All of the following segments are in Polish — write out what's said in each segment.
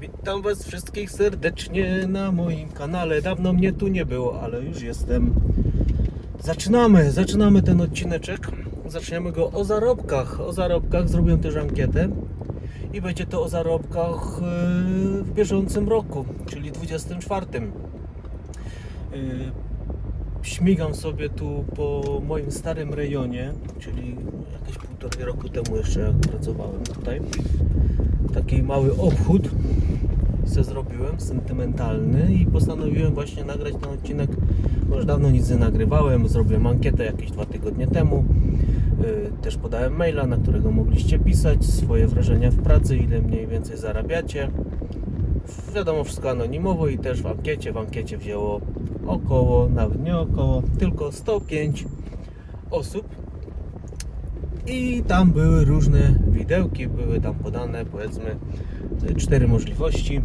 Witam Was wszystkich serdecznie na moim kanale. Dawno mnie tu nie było, ale już jestem. Zaczynamy, zaczynamy ten odcineczek. Zaczniemy go o zarobkach. O zarobkach zrobię też ankietę i będzie to o zarobkach yy, w bieżącym roku, czyli 24. Yy, Śmigam sobie tu po moim starym rejonie, czyli jakieś półtorej roku temu jeszcze jak pracowałem tutaj. Taki mały obchód se zrobiłem, sentymentalny i postanowiłem właśnie nagrać ten odcinek, bo już dawno nic nie nagrywałem, zrobiłem ankietę jakieś dwa tygodnie temu. Yy, Też podałem maila, na którego mogliście pisać swoje wrażenia w pracy, ile mniej więcej zarabiacie. Wiadomo, wszystko anonimowo i też w ankiecie. W ankiecie wzięło około, nawet nie około, tylko 105 osób. I tam były różne widełki, były tam podane powiedzmy cztery możliwości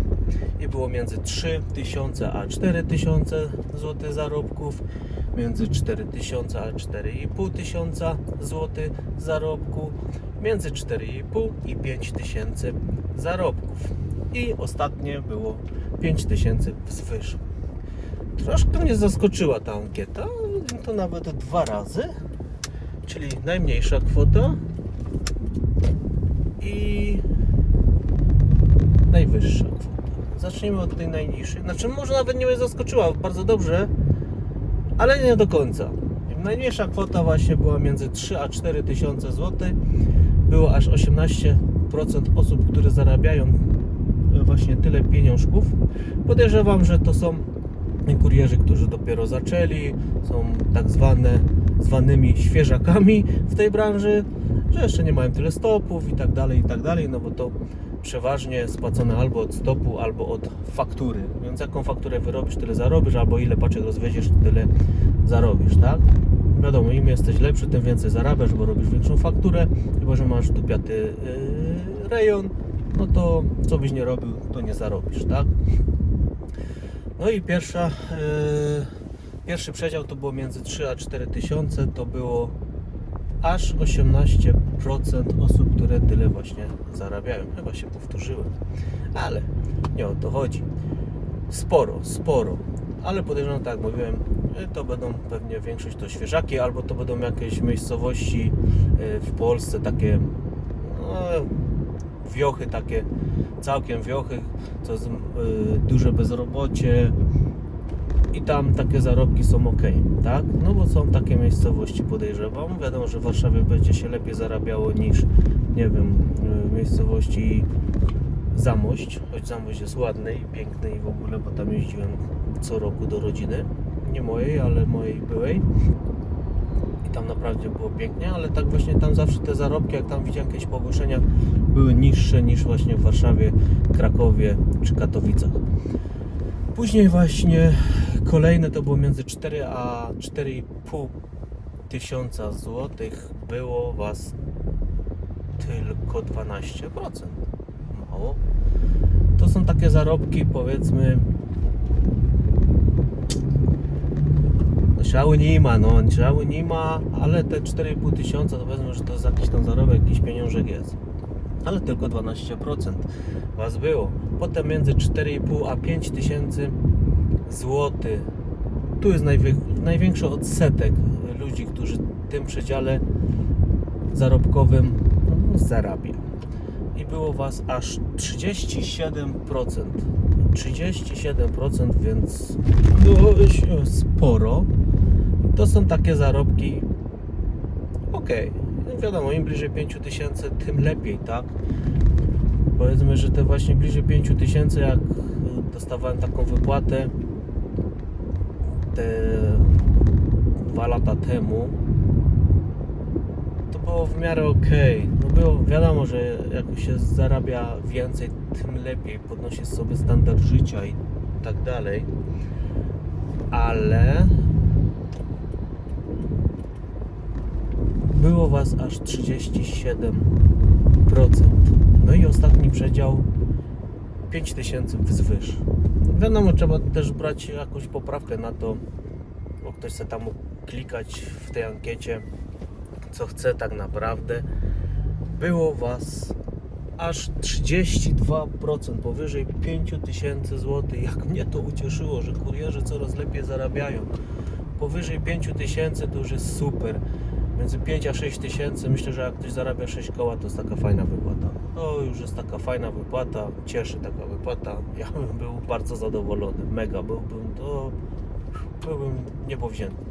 i było między 3000 a 4000 zł zarobków, między 4000 a 4500 zł zarobku, między 4,5 i 5000 zarobków. I ostatnie było 5000 wzwyż. Troszkę mnie zaskoczyła ta ankieta, to nawet dwa razy, czyli najmniejsza kwota i najwyższa kwota. Zacznijmy od tej najniższej. Znaczy, może nawet nie mnie zaskoczyła, bardzo dobrze, ale nie do końca. Najmniejsza kwota właśnie była między 3 a 4 tysiące złotych. Było aż 18% osób, które zarabiają właśnie tyle pieniążków. Podejrzewam, że to są kurierzy, którzy dopiero zaczęli, są tak zwane zwanymi świeżakami w tej branży, że jeszcze nie mają tyle stopów i tak dalej, i tak dalej, no bo to przeważnie spłacone albo od stopu, albo od faktury. Więc jaką fakturę wyrobisz, tyle zarobisz, albo ile paczek rozwieziesz, tyle zarobisz, tak? Wiadomo, im jesteś lepszy, tym więcej zarabiasz, bo robisz większą fakturę, chyba że masz dupiaty yy, rejon, no to co byś nie robił, to nie zarobisz, tak? No i pierwsza, yy, pierwszy przedział to było między 3 a 4 tysiące, to było aż 18% osób, które tyle właśnie zarabiają. Chyba się powtórzyłem, ale nie o to chodzi. Sporo, sporo, ale podejrzewam, tak mówiłem, to będą pewnie większość to świeżaki, albo to będą jakieś miejscowości y, w Polsce, takie no, wiochy, takie całkiem wiochy, co jest duże bezrobocie i tam takie zarobki są ok, tak? No bo są takie miejscowości, podejrzewam. Wiadomo, że w Warszawie będzie się lepiej zarabiało niż, nie wiem, miejscowości Zamość, choć Zamość jest ładny i piękny i w ogóle, bo tam jeździłem co roku do rodziny, nie mojej, ale mojej byłej i tam naprawdę było pięknie, ale tak właśnie tam zawsze te zarobki, jak tam widziałem jakieś po ogłoszeniach, były niższe niż właśnie w Warszawie, Krakowie czy Katowicach. Później właśnie kolejne to było między 4 a 4,5 tysiąca złotych. Było was tylko 12%. Mało. To są takie zarobki powiedzmy no, Szału nie ma, no szału nie ma, ale te 4,5 tysiąca to powiedzmy, że to jest jakiś tam zarobek, jakiś pieniążek jest. Ale tylko 12% was było. Potem między 4,5 a 5 tysięcy złotych. Tu jest największy odsetek ludzi, którzy w tym przedziale zarobkowym no, zarabia. I było was aż 37%. 37%, więc dość sporo. To są takie zarobki ok. No wiadomo, im bliżej 5000, tym lepiej, tak? Powiedzmy, że te właśnie bliżej 5000, jak dostawałem taką wypłatę te dwa lata temu, to było w miarę ok. No było wiadomo, że jak się zarabia więcej, tym lepiej, podnosi sobie standard życia i tak dalej. Ale było Was aż 37%. No i ostatni przedział 5000 wzwyż. Wiadomo, trzeba też brać jakąś poprawkę na to, bo ktoś chce tam klikać w tej ankiecie, co chce tak naprawdę. Było Was aż 32% powyżej 5000 zł. Jak mnie to ucieszyło, że kurierzy coraz lepiej zarabiają. Powyżej 5000 to już jest super. Między 5 a 6 tysięcy myślę, że jak ktoś zarabia 6 koła, to jest taka fajna wypłata. To już jest taka fajna wypłata, cieszy taka wypłata. Ja bym był bardzo zadowolony, mega byłbym, to byłbym niepowzięty.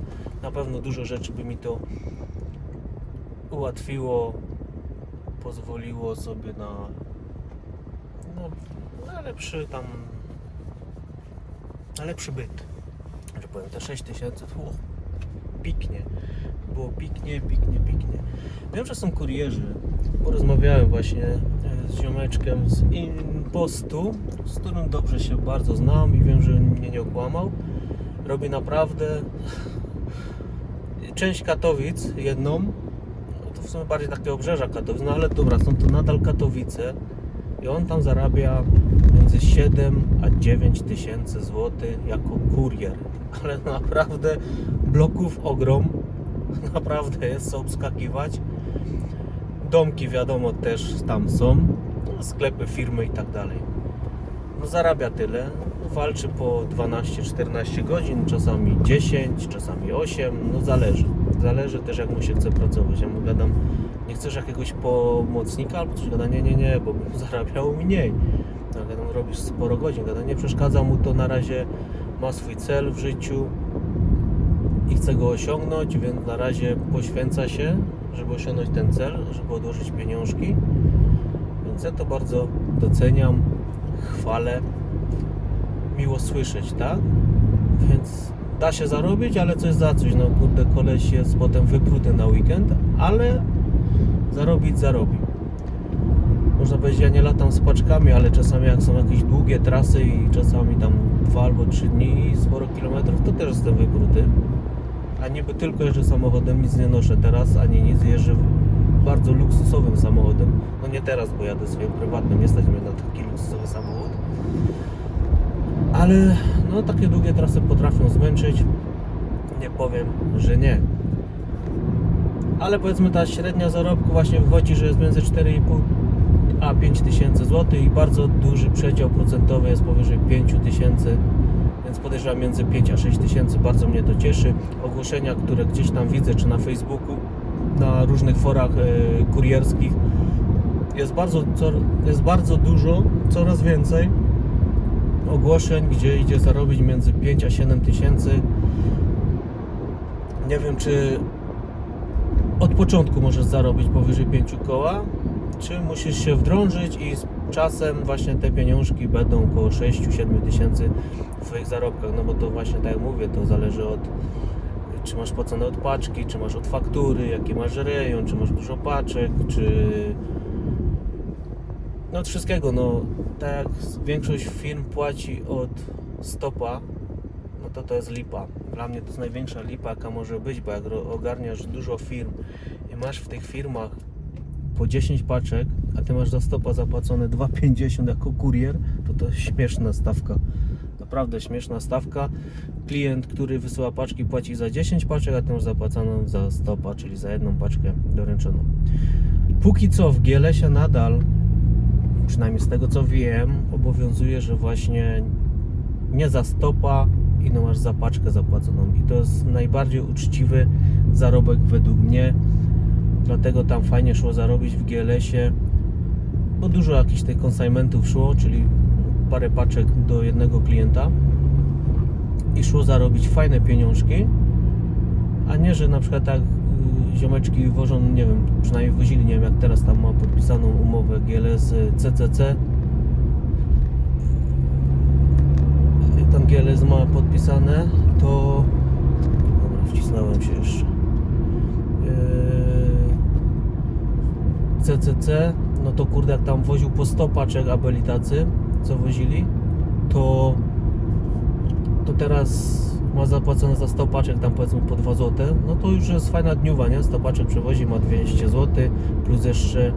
Na pewno dużo rzeczy by mi to ułatwiło, pozwoliło sobie na, no, na lepszy tam, na lepszy byt. Że powiem, te 6 tysięcy, piknie. Było piknie, piknie, piknie. Wiem, że są kurierzy. Porozmawiałem właśnie e, z ziomeczkiem z Impostu, z którym dobrze się bardzo znam i wiem, że mnie nie okłamał. Robi naprawdę część Katowic, jedną, no to w sumie bardziej takie obrzeża Katowic, no ale dobra, są to nadal Katowice i on tam zarabia między 7 a 9 tysięcy złotych jako kurier, ale naprawdę bloków ogrom, naprawdę jest co obskakiwać. Domki wiadomo też tam są, no, sklepy, firmy i tak dalej. No zarabia tyle, walczy po 12-14 godzin, czasami 10, czasami 8, no zależy. Zależy też jak mu się chce pracować. Ja mu gadam, nie chcesz jakiegoś pomocnika albo coś? Gada, nie, nie, nie, bo bym zarabiał mniej. No, gadam, robisz sporo godzin, gada, nie przeszkadza mu to na razie, ma swój cel w życiu i chce go osiągnąć, więc na razie poświęca się, żeby osiągnąć ten cel, żeby odłożyć pieniążki. Więc ja to bardzo doceniam, chwalę, miło słyszeć, tak? Więc da się zarobić, ale coś za coś. No kurde, koleś jest potem wypruty na weekend, ale zarobić zarobi. Można powiedzieć, ja nie latam z paczkami, ale czasami jak są jakieś długie trasy i czasami tam dwa albo trzy dni i sporo kilometrów, to też jestem wypruty. A niby tylko jeżdżę samochodem, nic nie noszę teraz, ani nic, jeżdżę bardzo luksusowym samochodem. No nie teraz, bo jadę swoim prywatnym, nie stać mnie na taki luksusowy samochód. Ale no takie długie trasy potrafią zmęczyć. Nie powiem, że nie. Ale powiedzmy ta średnia zarobku właśnie wychodzi, że jest między 4,5 a 5 tysięcy złotych i bardzo duży przedział procentowy jest powyżej 5 tysięcy więc podejrzewam między 5 a 6 tysięcy, bardzo mnie to cieszy. Ogłoszenia, które gdzieś tam widzę, czy na Facebooku, na różnych forach e, kurierskich, jest bardzo, jest bardzo dużo, coraz więcej ogłoszeń, gdzie idzie zarobić między 5 a 7 tysięcy. Nie wiem, czy od początku możesz zarobić powyżej 5 koła, czy musisz się wdrążyć i z czasem właśnie te pieniążki będą około 6-7 tysięcy w Twoich zarobkach, no bo to właśnie tak jak mówię, to zależy od czy masz płacone od paczki, czy masz od faktury, jaki masz rejon, czy masz dużo paczek, czy no od wszystkiego, no tak jak większość firm płaci od stopa, no to to jest lipa. Dla mnie to jest największa lipa, jaka może być, bo jak ogarniasz dużo firm i masz w tych firmach po 10 paczek, a ty masz za stopa zapłacone 2,50 jako kurier, to to śmieszna stawka. Naprawdę śmieszna stawka. Klient, który wysyła paczki, płaci za 10 paczek, a ty masz zapłaconą za stopa, czyli za jedną paczkę doręczoną. Póki co w GLS-ie nadal, przynajmniej z tego co wiem, obowiązuje, że właśnie nie za stopa i no masz za paczkę zapłaconą. I to jest najbardziej uczciwy zarobek według mnie. Dlatego tam fajnie szło zarobić w GLS-ie, bo dużo jakichś tych konsignmentów szło, czyli parę paczek do jednego klienta. I szło zarobić fajne pieniążki, a nie, że na przykład tak y, ziomeczki wożą, nie wiem, przynajmniej wozili, nie wiem jak teraz tam ma podpisaną umowę GLS y, CCC i tam GLS ma podpisane, to dobra, wcisnąłem się jeszcze CCC, no to kurde jak tam woził po 100 paczek abeli tacy, co wozili, to to teraz ma zapłacone za 100 paczek tam powiedzmy po 2 zł, no to już jest fajna dniuwa, nie? 100 paczek przewozi, ma 200 zł, plus jeszcze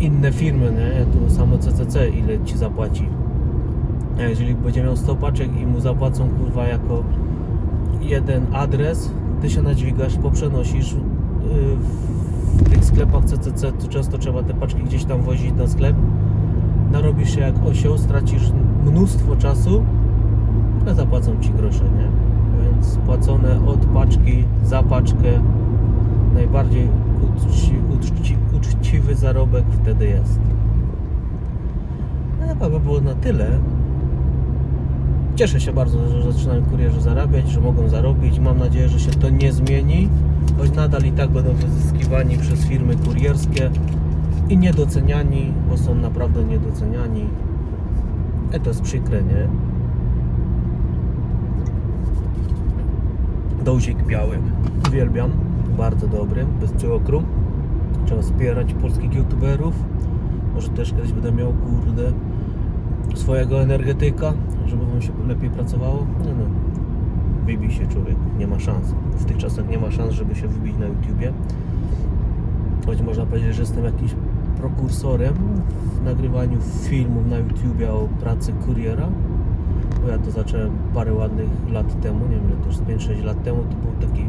inne firmy, nie? Tu samo CCC ile Ci zapłaci. A jeżeli będzie miał 100 paczek i mu zapłacą kurwa jako jeden adres, ty się nadźwigasz, poprzenosisz yy, w w tych sklepach CCC to często trzeba te paczki gdzieś tam wozić na sklep. Narobisz się jak osioł, stracisz mnóstwo czasu, a zapłacą ci grosze, nie? Więc płacone od paczki za paczkę najbardziej uczci, uczci, uczciwy zarobek wtedy jest. No chyba by było na tyle. Cieszę się bardzo, że zaczynają kurierzy zarabiać, że mogą zarobić. Mam nadzieję, że się to nie zmieni, choć nadal i tak będą wyzyskiwani przez firmy kurierskie i niedoceniani, bo są naprawdę niedoceniani. E to jest przykre, nie? Dołzik biały. Uwielbiam. Bardzo dobry, bez cukru. Trzeba wspierać polskich youtuberów. Może też kiedyś będę miał, kurde, swojego energetyka, żeby mu się lepiej pracowało. No, no. Wybij się człowiek, nie ma szans. W tych czasach nie ma szans, żeby się wybić na YouTubie. Choć można powiedzieć, że jestem jakimś prokursorem w nagrywaniu filmów na YouTubie o pracy kuriera. Bo ja to zacząłem parę ładnych lat temu, nie wiem, to już 5-6 lat temu, to był taki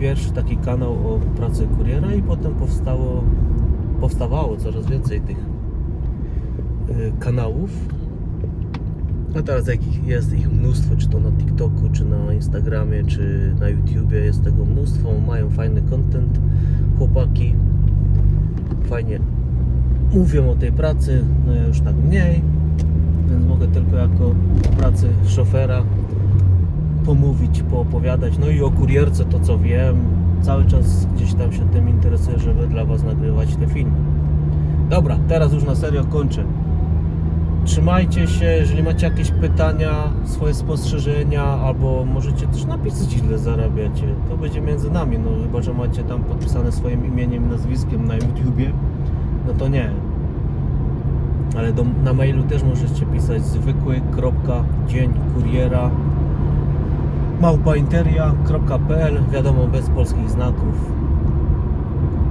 pierwszy taki kanał o pracy kuriera i potem powstało, powstawało coraz więcej tych y, kanałów. A teraz jakich jest ich mnóstwo, czy to na TikToku, czy Instagramie, czy na YouTubie jest tego mnóstwo. Mają fajny content chłopaki. Fajnie mówią o tej pracy, no ja już tak mniej, więc mogę tylko jako pracy szofera pomówić, poopowiadać. No i o kurierce to co wiem. Cały czas gdzieś tam się tym interesuję, żeby dla Was nagrywać te filmy. Dobra, teraz już na serio kończę. Trzymajcie się, jeżeli macie jakieś pytania, swoje spostrzeżenia, albo możecie też napisać ile zarabiacie. To będzie między nami, no chyba, że macie tam podpisane swoim imieniem i nazwiskiem na YouTubie, no to nie. Ale do, na mailu też możecie pisać zwykły kropka dzień kuriera małpainteria.pl wiadomo bez polskich znaków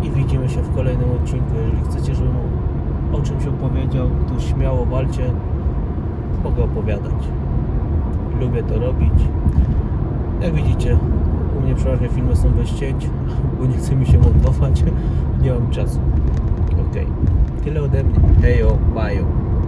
i widzimy się w kolejnym odcinku jeżeli chcecie żebym o czymś opowiedział to śmiało walcie mogę opowiadać. Lubię to robić. Jak widzicie u mnie przeważnie filmy są bez cięć bo nie chce mi się montować nie mam czasu. Ok tyle ode mnie. Hejo, bajo